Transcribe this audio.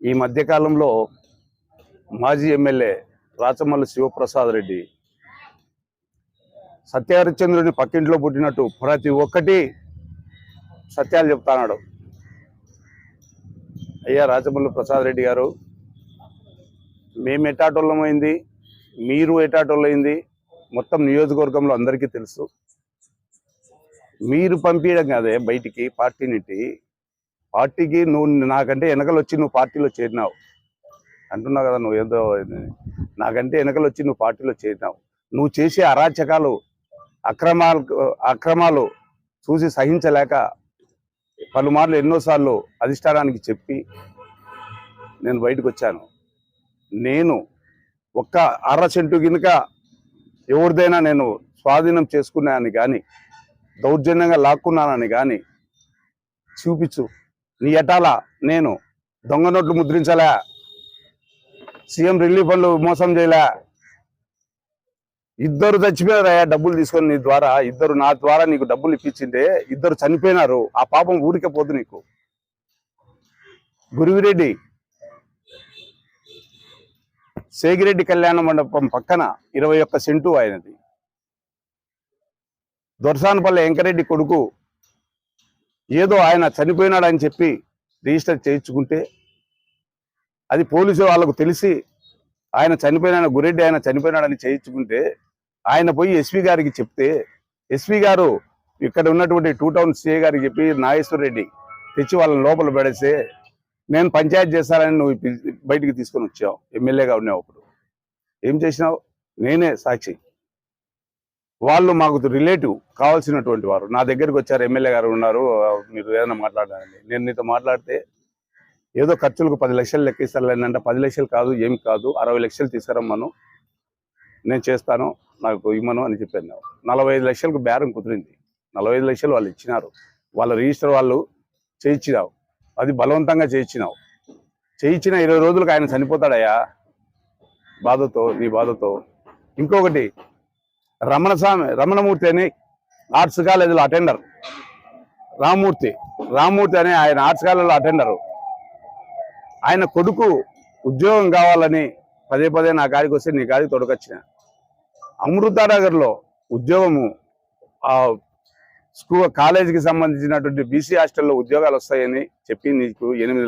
ఈ మధ్యకాలంలో మాజీ ఎమ్మెల్యే రాచమల్లి శివప్రసాద్ రెడ్డి సత్యహరిశ్చంద్రుని పక్కింట్లో పుట్టినట్టు ప్రతి ఒక్కటి సత్యాలు చెప్తాన్నాడు. అయ్యా రాచమల్లి ప్రసాద్ రెడ్డి గారు మేము ఎటాటోళ్ళమైంది మీరు ఎటాటోళ్ళైంది మొత్తం నియోజకవర్గంలో అందరికీ తెలుసు. మీరు పంపించడం కాదే బయటికి పార్టీనిటి పార్టీకి నువ్వు నాకంటే వెనకలు వచ్చి నువ్వు పార్టీలో చేరినావు. అంటున్నావు కదా నువ్వు ఏదో నాకంటే వెనకలు వచ్చి నువ్వు పార్టీలో చేరినావు. నువ్వు చేసే అరాచకాలు అక్రమాలు అక్రమాలు చూసి సహించలేక పలుమార్లు ఎన్నోసార్లు అధిష్టానానికి చెప్పి నేను బయటకు వచ్చాను నేను ఒక్క అర సెంటు గినుక ఎవరిదైనా నేను స్వాధీనం చేసుకున్నానని కానీ దౌర్జన్యంగా లాక్కున్నానని కానీ చూపించు. నీ ఎటాల నేను దొంగ నోట్లు ముద్రించలే. సీఎం రిలీఫ్ ఫండ్లు మోసం చేయలే. ఇద్దరు చచ్చిపోయారయ్యా డబ్బులు తీసుకొని నీ ద్వారా ఇద్దరు నా ద్వారా నీకు డబ్బులు ఇప్పించిందే. ఇద్దరు చనిపోయినారు. ఆ పాపం ఊరికే పోదు నీకు. గురువిరెడ్డి సేగిరెడ్డి కళ్యాణ మండపం పక్కన ఇరవై ఒక్క సెంటు ఆయనది. దొరసానపల్లి వెంకరెడ్డి కొడుకు ఏదో ఆయన చనిపోయినాడని చెప్పి రిజిస్టర్ చేయించుకుంటే అది పోలీసు వాళ్ళకు తెలిసి ఆయన చనిపోయిన గురెడ్డి ఆయన చనిపోయినాడని చేయించుకుంటే ఆయన పోయి ఎస్పీ గారికి చెప్తే ఎస్పీ గారు ఇక్కడ ఉన్నటువంటి టూ టౌన్ సిఏ గారికి చెప్పి నాగేశ్వర రెడ్డి తెచ్చి వాళ్ళని లోపల పెడేస్తే నేను పంచాయత్ చేస్తానని నువ్వు బయటికి తీసుకొని వచ్చావు ఎమ్మెల్యేగా ఉన్నావు అప్పుడు. ఏం చేసినావు? నేనే సాక్షి. వాళ్ళు మాకు రిలేటివ్ కావాల్సినటువంటి వారు. నా దగ్గరికి వచ్చారు ఎమ్మెల్యే గారు ఉన్నారు మీరు ఏదైనా మాట్లాడాలండి. నేను నీతో మాట్లాడితే ఏదో ఖర్చులకు పది లక్షలు లెక్కిస్తారు అంటే పది లక్షలు కాదు ఏం కాదు అరవై లక్షలు తీసుకురమ్మను నేను చేస్తాను నాకు ఇమ్మను అని చెప్పాను నలభై ఐదు లక్షలకు బేరం కుదిరింది. నలభై ఐదు లక్షలు వాళ్ళు ఇచ్చినారు. వాళ్ళ రిజిస్టర్ వాళ్ళు చేయించినావు. అది బలవంతంగా చేయించినావు. చేయించిన ఇరవై రోజులకు ఆయన చనిపోతాడయ్యా. బాధతో నీ బాధతో. ఇంకొకటి రమణ స్వామి రమణమూర్తి అని ఆర్ట్స్ కాలేజీలో అటెండర్ రామ్మూర్తి రామ్మూర్తి అనే ఆయన ఆర్ట్స్ కాలేజీలో అటెండరు ఆయన కొడుకు ఉద్యోగం కావాలని పదే పదే నా కాడికి వస్తే నీ కాడికి తొడకొచ్చిన. అమృతానగర్లో ఉద్యోగము ఆ స్కూల్ కాలేజీకి సంబంధించినటువంటి బీసీ హాస్టల్లో ఉద్యోగాలు వస్తాయని చెప్పి నీకు ఎనిమిది